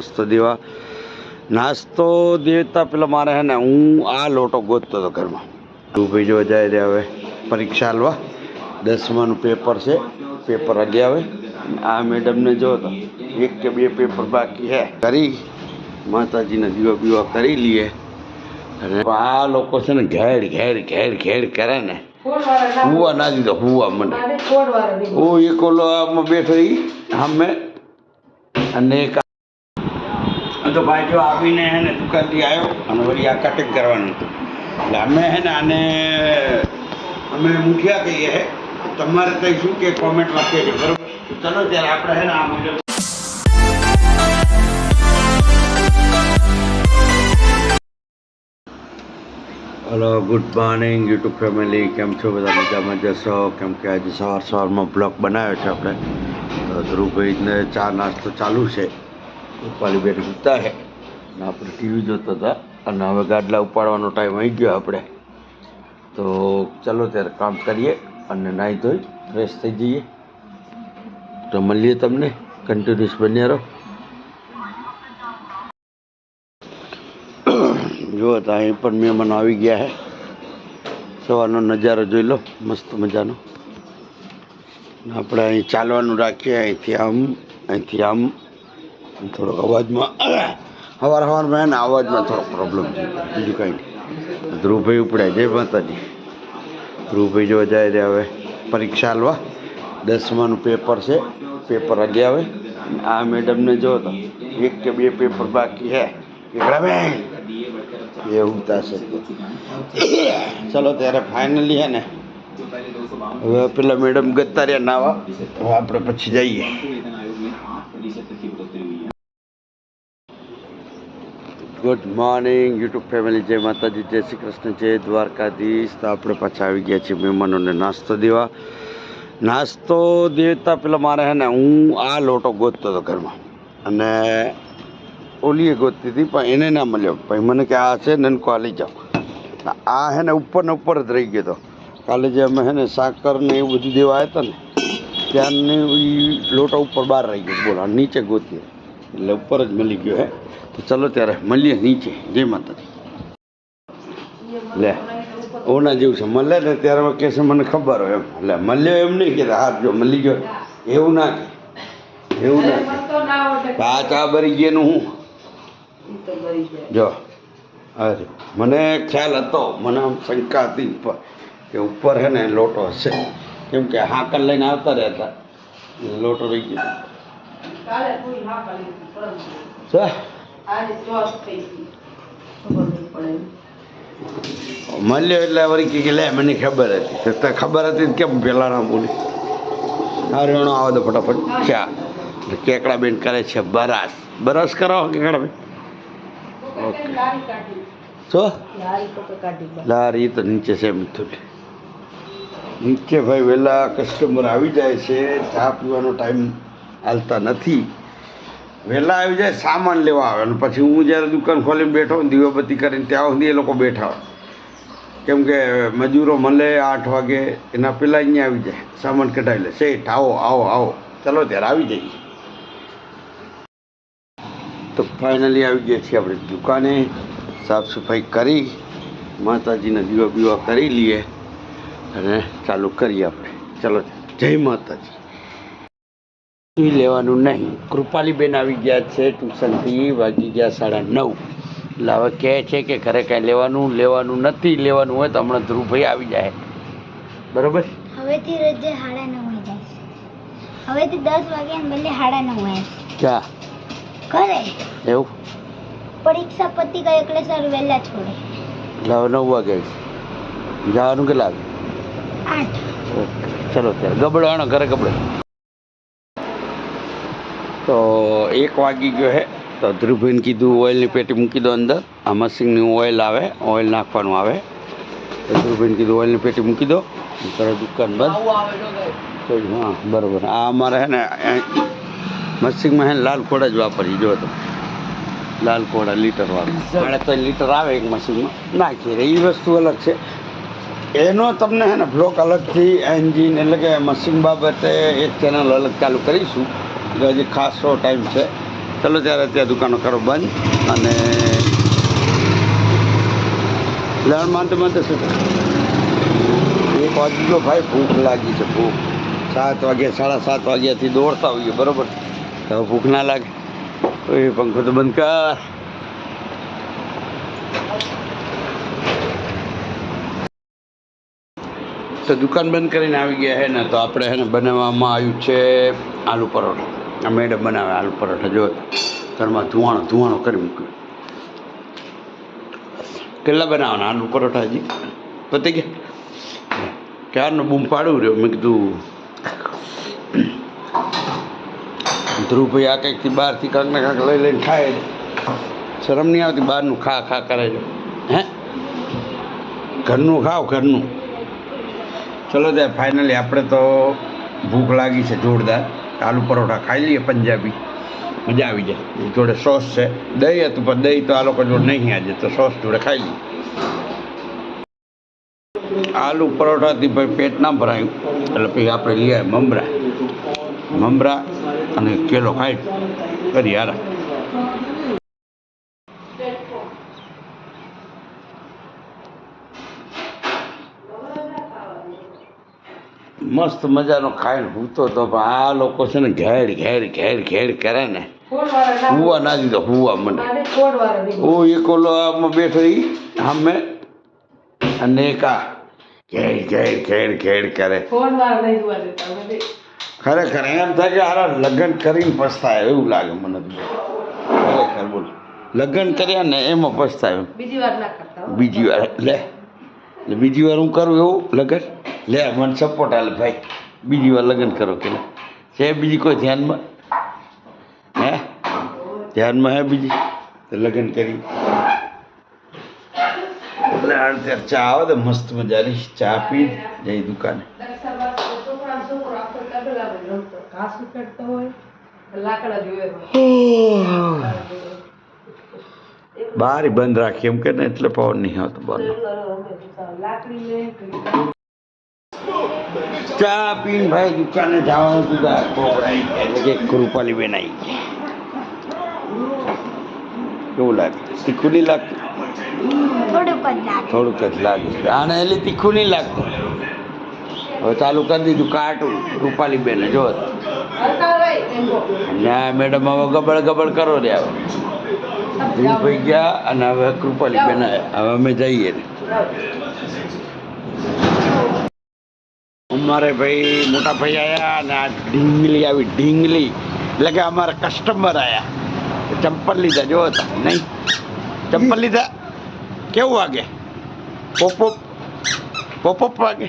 નાસ્તો દેવા. નાસ્તો દેતા પેલા મારે હે ને હું આ લોટો ગોતતો હતો ઘરમાં. તું ભાઈ જો જાય રે હવે પરીક્ષા હાલવા દસમાનું પેપર છે પેપર હજી આવે. આ મેડમને જો તો એક કે બે પેપર બાકી હે. કરી માતાજીના દીવા બીવા કરી લઈએ. અને આ લોકો છે ને ઘેર ઘેર ઘેર ઘેર કરે ને. હુવા ના દીધો હુવા મને. હું એક ઓલો આમાં બેઠો અમે સામે. અને એક તો ભાઈ જો આવીને હે ને દુકાનથી આવ્યો અને વળી આ કટિંગ કરવાનું હતું. એટલે અમે હે ને આને, અમે મુઠિયા કહીએ હે. તમારે કંઈ શું કે કોમેન્ટમાં કહેજો, બરોબર? ચલો ત્યારે આપણે હે ને આ મુજબ hello good morning YouTube family કેમ છો બધા? મજામાં જશો કેમ કે આજે સવાર સવારમાં બ્લોગ બનાવ્યો છે આપણે. ધ્રુવભાઈને ચા નાસ્તો ચાલુ છે. રૂપાલી બેન સૂતા છે અને આપણે ટીવી જોતા હતા. અને હવે ગાડલા ઉપાડવાનો ટાઈમ આવી ગયો આપણે. તો ચાલો ત્યારે કામ કરીએ અને નાહી ધોઈ ફ્રેશ થઈ જઈએ. તો મળીએ તમને. કન્ટિન્યુઅસ બન્યા રહો. જુઓ તો અહીં પણ મહેમાનો આવી ગયા છે સવારનો નજારો જોઈ લો. મસ્ત મજાનો. આપણે અહીં ચાલવાનું રાખીએ. અહીંથી આમ અહીંથી આમ. થોડોક અવાજમાં સવાર સવારમાં એને અવાજમાં થોડોક પ્રોબ્લેમ છે. બીજું કંઈ નહીં ધ્રુવભાઈ ઉપડે જય માતાજી. ધ્રુવભાઈ જોવા જાય રે હવે પરીક્ષા હાલવા. દસમાનું પેપર છે. પેપર આવે આ મેડમને જો તો એક કે બે પેપર બાકી છે. એકડા બેન એવું થશે ચલો ત્યારે ફાઇનલી હે ને. હવે પેલા મેડમ ગત્તા રહ્યા નાવા. હવે આપણે પછી જઈએ. Good morning, YouTube family. જય માતાજી, જય શ્રી કૃષ્ણ, જય દ્વારકાધીશ. તો આપણે પાછા આવી ગયા છીએ મહેમાનોને નાસ્તો દેવા. નાસ્તો દેતા પેલા મારે હે ને, હું આ લોટો ગોતતો હતો ઘરમાં. અને ઓલીએ ગોતતી હતી, પણ એને ના મળ્યો. પછી મને કે આ છે નનકો આ લઈ જાઓ. આ હે ને, ઉપર ને ઉપર જ રહી ગયો હતો કાલે જે અમે હે ને, સાકર ને એવું બધું દેવા આવ્યા હતા ને ત્યારની એ લોટો ઉપર બહાર રહી ગયો. બોલો નીચે ગોતીએ. એટલે ઉપર જ મળી ગયો હે. ચલો ત્યારે મળીએ નીચે જય માતાજી. લે ઓના જેવું છે. મળે ને ત્યારે કહેશે મને ખબર હોય એમ. એટલે મળ્યો એમ નહીં કે હાથ જો મળી ગયો. એવું ના કે એવું ના કે આ ચા ભરી ગયેલું હું. જો અરે મને ખ્યાલ હતો મને આમ શંકા હતી ઉપર કે ઉપર હે ને લોટો હશે. કેમ કે હાકર લઈને આવતા રહેતા લોટો રહી ગયો. મળ્યો એટલે વળી કે લે મને ખબર હતી. તો ખબર હતી કેમ પેલા ના બોલી હારે એનો આવો તો ફટાફટ ચા. કેકડા બેન કરે છે બરાસ. બરાસ કરાવો કેકડા બેન ઓકે. શું? લારી તો નીચે છે એમ થોડી. નીચે ભાઈ વહેલા કસ્ટમર આવી જાય છે ચા પીવાનો ટાઈમ હાલતા નથી. વહેલા આવી જાય, સામાન લેવા આવે અને પછી હું જ્યારે દુકાન ખોલીને બેઠો દીવાબત્તી કરીને ત્યાં સુધી એ લોકો બેઠા હોય. કેમ કે મજૂરો મળે આઠ વાગે, એના પહેલાં અહીંયા આવી જાય, સામાન કઢાવી લે, શેઠ, આવો આવો આવો. ચલો, ત્યારે આવી જઈએ. તો ફાઇનલી આવી ગયા છીએ આપણે દુકાને, સાફ સફાઈ કરી, માતાજીના દીવા બીવા કરી લઈએ અને ચાલુ કરીએ આપણે. ચલો, જય માતાજી. લેવાનું નહીં. કૃપાલીબેન આવી ગયા છે ટ્યુશનથી વાગી ગયા સાડા નવ. હવે કહે છે કે ઘરે કાંઈ લેવાનું લેવાનું નથી લેવાનું હોય તો હમણાં ધ્રુવભાઈ આવી જાય. બરોબર? હવેથી રોજે સાડા નવ જાય હવેથી દસ વાગ્યા બદલે સાડા નવ આવે ક્યાં? ઘરે. એવું? પરીક્ષા પતી ગઈ એટલે સર વહેલા છોડે. એટલે નવ વાગે જવાનું કેટલા વાગે? આઠ. ચલો ત્યારે. ગબડો આણો ઘરે ગબડો. તો એક વાગી ગયો હે. તો ધ્રુવભાઈને કીધું ઓઇલની પેટી મૂકી દો અંદર. આ મશીનનું ઓઇલ આવે ઓઇલ નાખવાનું આવે. તો ધ્રુવભાઈને કીધું ઓઇલની પેટી મૂકી દો. તરત દુકાન બંધ. હા બરાબર. આ અમારે હે ને મશીનમાં હે લાલ ખોડા જ વાપરીએ. જો તો. લાલ ખોડા લીટરવાળું સાડે ત્રણ લીટર આવે એક મશીનમાં. નાખીએ એ વસ્તુ અલગ છે. એનો તમને હે ને બ્લોક અલગથી એન્જિન એટલે કે મશીન બાબતે એક ચેનલ અલગ ચાલુ કરીશું. એટલે હજી ખાસો ટાઈમ છે. ચાલો ત્યારે ત્યાં દુકાનો કરો બંધ અને લણ માંતે માંતે શું એક વાગી ગયો ભાઈ ભૂખ લાગી છે, ભૂખ. સાત વાગ્યા સાડા સાત વાગ્યાથી દોડતા હોઈએ, બરોબર? તો ભૂખ ના લાગે. એ પંખો તો બંધ કર. તો દુકાન બંધ કરીને આવી ગયા હે ને, તો આપણે હે ને, બનાવવામાં આવ્યું છે આલુ પરોઠા. આ મેડમ બનાવે આલુ પરોઠા. જો, ઘરમાં ધુવાણો ધુવાણો કરી મૂક્યો. કેટલા બનાવવાના આલુ પરોઠા હજી? પતી ગયા? ક્યારનો બૂમ પાડવું રહ્યો? મેં કીધું, ધ્રુવભાઈ આ કંઈકથી બહારથી કાંક ને કાંક લઈ લઈને ખાય શરમ નહીં આવતી? બહારનું ખા ખા કરે છે. હે? ઘરનું ખાઓ, ઘરનું. ચલો ત્યાં ફાઇનલી આપણે તો ભૂખ લાગી છે જોરદાર. આલુ પરોઠા ખાઈ લઈએ પંજાબી. મજા આવી જાય. જોડે સોસ છે. દહીં હતું પણ દહીં તો આ લોકો જોડે નહીં આજે, તો સોસ જોડે ખાઈ લઈએ. આલુ પરોઠાથી ભાઈ પેટ ના ભરાયું. એટલે પછી આપણે લઈ આવ્યા મમરા. મમરા અને કેલો ખાઈ. કરી યાર મસ્ત મજાનો ખાઈને હૂતો તો પણ આ લોકો છે ને ઘેર ઘેર ઘેર ઘેર કરે ને. હુવા ના દીધો હુવા મને. હું એક ઓલો આમાં બેઠો ઈ સામે. અને એક આ ઘેર ઘેર ઘેર ઘેર કરે. ખરેખર એમ થાય કે હારા લગ્ન કરીને પસ્તાય એવું લાગે મને ખરેખર બોલ. લગ્ન કર્યા ને એમાં પછતાય બીજી વાર ના કરતા બીજી વાર લે. એટલે બીજી વાર હું કરું એવું, લગ્ન? લે, મને સપોર્ટ આલે ભાઈ. બીજી વાર લગ્ન કરો કે. છે બીજી કોઈ ધ્યાનમાં? હે? ધ્યાનમાં હે બીજી? લગ્ન કરી. એટલે અત્યારે ચા આવે તો મસ્ત મજાની ચા પી, જઈ દુકાને. લાકડા છોકરાનો છોકરો આખો તબેલામાં જ રમતો. ઘાસ ઉખેડતો હોય લાકડા જોવે બાર બંધ રાખી એમ કે ને એટલે પવન નહીં આવતો બહાર ચા પીને ભાઈ દુકાને જવાનું હતું. એટલે કે કૃપાલી બેન આવી ગયા. કેવું લાગે તીખું નહીં લાગતું? થોડુંક જ લાગે. આને એટલે તીખું નહીં લાગતું. હવે ચાલુ કરી દીધું કાટું રૂપાલી બેન જો. આ મેડમ હવે ગબડ ગબડ કરો રે હવે દિલભાઈ ગયા અને હવે કૃપાલી બેન હવે અમે જઈએ. અમારે ભાઈ મોટા ભાઈ આવ્યા અને આ ઢીંગલી આવી ઢીંગલી. એટલે કે અમારા કસ્ટમર આવ્યા ચંપલ લીધા જો હતા નહીં? ચંપલ લીધા? કેવું વાગે? પોપોપ? પોપોપ વાગે?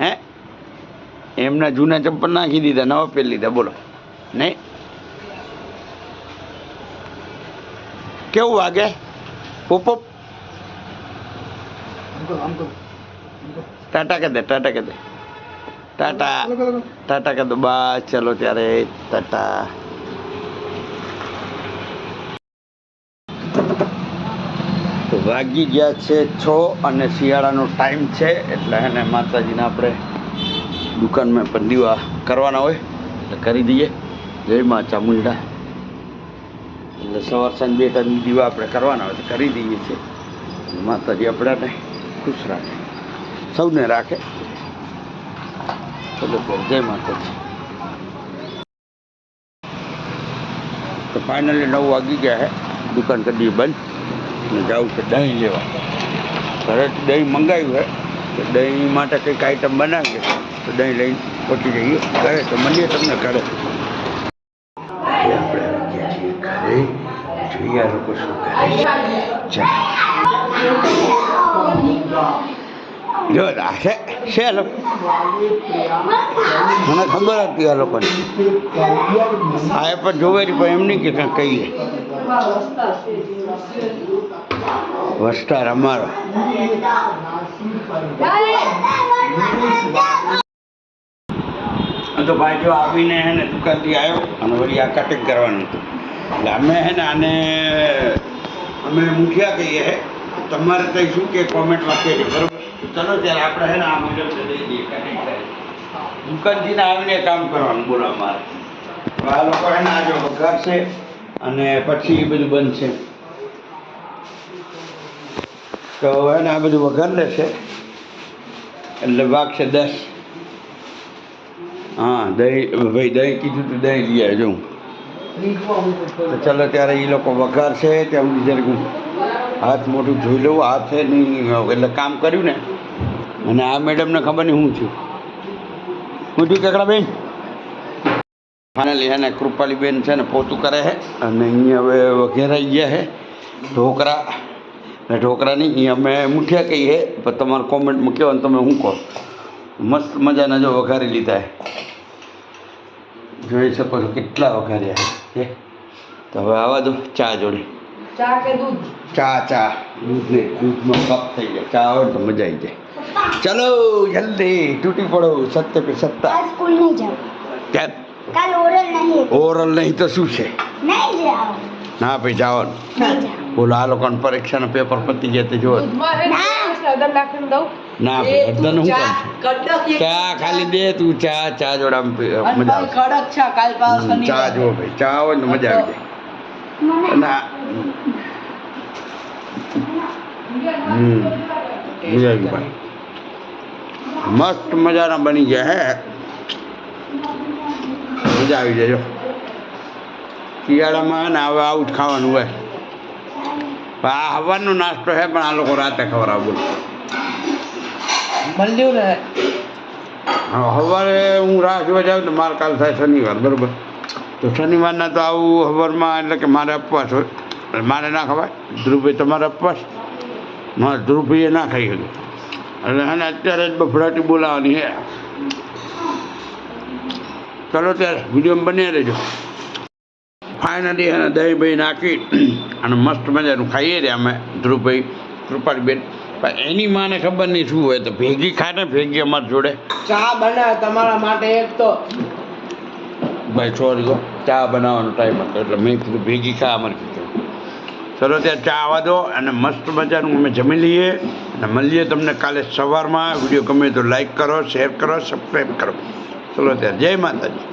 હે? એમના જૂના ચંપલ નાખી દીધા, નવા પહેરી લીધા, બોલો. નહીં? કેવું વાગે? પોપોપ ટાટા કે દે ટાટા કે દે. ટાટા ટાટા કે દો. બસ ચલો ત્યારે ટાટા. તો વાગી ગયા છે છ અને શિયાળાનો ટાઈમ છે એટલે એને માતાજીને આપણે દુકાનમાં પણ દીવા કરવાના હોય એટલે કરી દઈએ. જય મા ચામુંડા. એટલે સવાર સાંજ બે ટાઈમ દીવા આપણે કરવાના હોય તો કરી દઈએ છીએ. માતાજી આપણાને ખુશ રાખે. સૌને રાખે. જય માતાજી. તો ફાઇનલી નવ વાગી ગયા હે. દુકાન કરી બંધ. અને જાઉં છે દહીં લેવા. ઘરેથી દહીં મંગાવ્યું હે. તો દહીં માટે કંઈક આઈટમ બનાવીએ. તો દહીં લઈને પહોંચી જઈએ. ઘરે તો મળીએ તમને ઘરે. જોઈએ લોકો શું કરે જો છે છે મને ખબર હતી આ લોકોને. આ પણ જોવેરી પણ એમ નહીં કે કંઈક કહીએ. વસ્તાર અમારો. તો ભાઈ જો આવીને એને દુકાનથી આવ્યો, અને વળી આ કટિંગ કરવાનું હતું. એટલે અમે હે ને આને, અમે મૂક્યા કહીએ હે. તમારે કંઈ શું કે કોમેન્ટમાં કહેજો બરોબર? ચલો ત્યારે આપણે હે ને આ મુજબ દઈ દઈએ કટિંગ દુકાનથી ને આવીને કામ કરવાનું, બોલો અમારે. આ લોકો એને આજે વગાડશે અને પછી એ બધું બનશે. તો એને આ બધું વઘાર લેશે. એટલે વાગશે દસ. હા, દહીં, ભાઈ દહીં કીધું તું, દહીં લઈ આવજો મૂકું તો ચાલો ત્યારે એ લોકો વઘારશે ત્યાં હું જરીક હું હાથ મોટું જોઈ લઉં, હાથે નહીં એટલે કામ કર્યું ને. અને આ મેડમને ખબર નહીં હું છું. હું છું કેકડા બેન? ફાઇનલી હે ને કૃપાલી બેન છે ને પોતું કરે છે. અને અહીંયા હવે વઘેરાઈ ગયા છે. ઢોકરા, ને ઢોકરાની અહીંયા અમે મુઠિયા કહીએ પણ તમારે કોમેન્ટમાં કહો ને તમે શું કહો? મસ્ત મજાના જો વઘારી લીધા છે. જોઈ શકો છો કેટલા વઘાર્યા છે. તો હવે આવા દો ચા જોડે. ચા કે દૂધ? ચા ચા. દૂધ ને દૂધમાં કપ થઈ જાય. ચા આવે તો મજા આવી જાય. ચલો જલ્દી તૂટી પડો સત્ય પે સત્તા. કાલ સ્કૂલ નહીં જાવ કેમ? કાલ ઓરલ નહીં. ઓરલ નહીં તો શું છે? નહીં જાવ ના ભાઈ જવાનું નહીં જાવ બોલો આ લોકોને પરીક્ષાના પેપર પતી ગયા તે જો દૂધમાં હે ને ના. હળદર નાખીને દઉં ના એ ભાઈ તું હરદન શું ચા કરશે કડક એક- ચા ખાલી દે તું ચા ચા જોડે આમ પી- અને મજા ભાઈ આવશે. કડક ચા કાલ પાછો હમ, શનિવાર. ચા જુઓ ભાઈ ચા હોય ને તો મજા આવી જાય. મને ના. હમ મજા આવી ભાઈ. મસ્ત મજાના બની ગયા હે. મજા આવી જાય જો. શિયાળામાં ને હવે આવું જ ખાવાનું હોય. આ હવાનો નાસ્તો છે પણ આ લોકો રાતે ખબર બોલો. મળ્યું ને સવારે હું રાહ જોવા જાઉં તો મારે કાલ થાય શનિવાર બરાબર? તો શનિવારના તો આવું સવારમાં એટલે કે મારે અપવાસ હોય. મારે ના ખવાય. ધ્રુવભાઈ તમારે અપવાસ મારે ધ્રુવભાઈએ ના ખાઈ શકે. એટલે એને અત્યારે જ બફડાટી બોલાવવાની છે. ચલો ત્યારે વીડિયો બની રહેજો. ફાઇનલી એને દહીં બહીં નાખી અને મસ્ત મજાનું ખાઈએ રહ્યા અમે ધ્રુવભાઈ કૃપાલીબેન. પણ એની માને ખબર નહીં શું હોય તો ભેગી ખાય ને ભેગી અમારી જોડે. ચા બનાવે તમારા માટે એક તો. ભાઈ સોરી ગો ચા બનાવવાનો ટાઈમ હતો એટલે મેં કીધું ભેગી ખા અમારે કીધું ચલો ત્યાં ચા આવવા દો અને મસ્ત મજાનું અમે જમી લઈએ. અને મળીએ તમને કાલે સવારમાં. વીડિયો ગમે તો લાઈક કરો શેર કરો સબસ્ક્રાઈબ કરો. ચલો ત્યાં. જય માતાજી.